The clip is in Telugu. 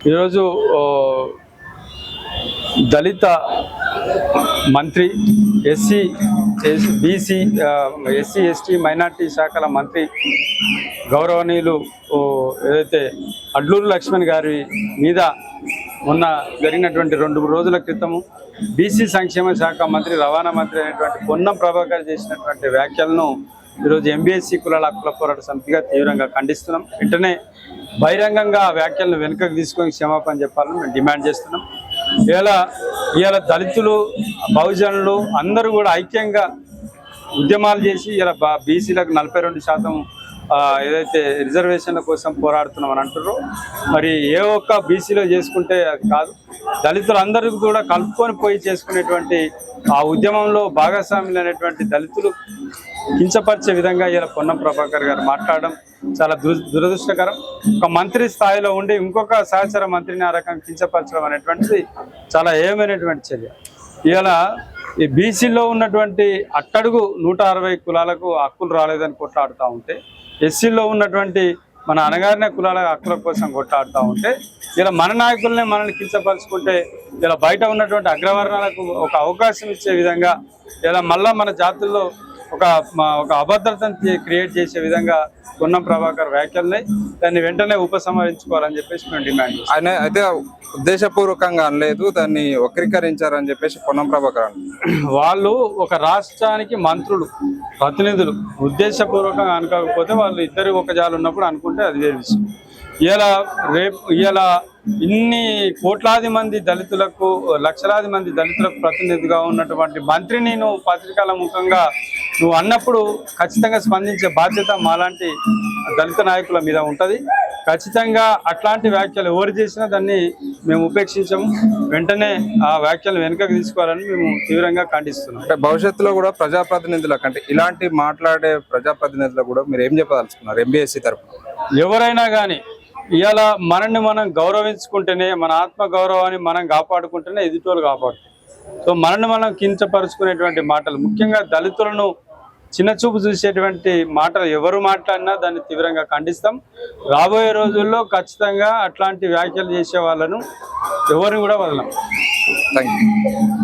ఈరోజు దళిత మంత్రి SC BC SC ST minority శాఖల మంత్రి గౌరవనీయులు ఏదైతే అడ్లూరు లక్ష్మణ్ గారి మీద మొన్న జరిగినటువంటి రెండు రోజుల క్రితము బీసీ సంక్షేమ శాఖ మంత్రి రవాణా మంత్రి అయినటువంటి పొన్నం ప్రభాకర్ చేసినటువంటి వ్యాఖ్యలను ఈరోజు ఎంబీఎస్సీ కులాల హక్కుల పోరాట సమితిగా తీవ్రంగా ఖండిస్తున్నాం. వెంటనే బహిరంగంగా ఆ వ్యాఖ్యలను వెనుకకు తీసుకొని క్షమాపణ చెప్పాలని మేము డిమాండ్ చేస్తున్నాం. ఇవాళ ఇవాళ దళితులు బహుజనులు అందరూ కూడా ఐక్యంగా ఉద్యమాలు చేసి ఇలా బీసీలకు నలభై రెండు శాతం ఏదైతే రిజర్వేషన్ల కోసం పోరాడుతున్నాం అని అంటారో మరి ఏ ఒక్క బీసీలో చేసుకుంటే అది కాదు. దళితులందరికీ కూడా కలుపుకొని పోయి చేసుకునేటువంటి ఆ ఉద్యమంలో భాగస్వాములు అనేటువంటి దళితులు కించపరిచే విధంగా ఇలా పొన్నం ప్రభాకర్ గారు మాట్లాడడం చాలా దురదృష్టకరం. ఒక మంత్రి స్థాయిలో ఉండి ఇంకొక సహచర మంత్రిని ఆ రకంగా కించపరచడం అనేటువంటిది చాలా ఏమైనటువంటి చర్య. ఇలా ఈ బీసీలో ఉన్నటువంటి అట్టడుగు నూట అరవై కులాలకు హక్కులు రాలేదని కొట్లాడుతూ ఉంటే ఎస్సీలో ఉన్నటువంటి మన అనగారిన కులాల హక్కుల కోసం కొట్లాడుతూ ఉంటే ఇలా మన నాయకుల్ని మనల్ని కించపరుచుకుంటే ఇలా బయట ఉన్నటువంటి అగ్రవర్ణాలకు ఒక అవకాశం ఇచ్చే విధంగా ఇలా మళ్ళా మన జాతుల్లో ఒక మ- ఒక అభద్రతను క్రియేట్ చేసే విధంగా పొన్నం ప్రభాకర్ వ్యాఖ్యల్ని దాన్ని వెంటనే ఉపసంహరించుకోవాలని చెప్పేసి మేము డిమాండ్ ఆయన అయితే ఉద్దేశపూర్వకంగా అనలేదు దాన్ని వక్రీకరించారని చెప్పేసి పొన్నం ప్రభాకర్ వాళ్ళు ఒక రాష్ట్రానికి మంత్రులు ప్రతినిధులు ఉద్దేశపూర్వకంగా అనుకోకపోతే వాళ్ళు ఇద్దరు ఒక జాలు ఉన్నప్పుడు అనుకుంటే అది వేరే విషయం. ఇలా రేపు ఇలా ఇన్ని కోట్లాది మంది దళితులకు లక్షలాది మంది దళితులకు ప్రతినిధిగా ఉన్నటువంటి మంత్రిని నువ్వు పత్రికల ముఖంగా నువ్వు అన్నప్పుడు ఖచ్చితంగా స్పందించే బాధ్యత మాలాంటి దళిత నాయకుల మీద ఉంటుంది. ఖచ్చితంగా అట్లాంటి వ్యాఖ్యలు ఎవరు చేసినా దాన్ని మేము ఉపేక్షించము. వెంటనే ఆ వ్యాఖ్యలు వెనుకకు తీసుకోవాలని మేము తీవ్రంగా ఖండిస్తున్నాం. అంటే భవిష్యత్తులో కూడా ప్రజాప్రతినిధులకు అంటే ఇలాంటి మాట్లాడే ప్రజాప్రతినిధులకు కూడా మీరు ఏం చెప్పదలుచుకున్నారు ఎంబీఎస్సీ తరఫున ఎవరైనా కానీ ఇవాళ మనల్ని మనం గౌరవించుకుంటేనే మన ఆత్మ గౌరవాన్ని మనం కాపాడుకుంటేనే ఎదుటోళ్ళు కాపాడుతాం సో మనల్ని మనం కించపరుచుకునేటువంటి మాటలు ముఖ్యంగా దళితులను చిన్నచూపు చూసేటువంటి మాటలు ఎవరు మాట్లాడినా దాన్ని తీవ్రంగా ఖండిస్తాం. రాబోయే రోజుల్లో ఖచ్చితంగా అట్లాంటి వ్యాఖ్యలు చేసే వాళ్ళను ఎవరిని కూడా వదలం. థ్యాంక్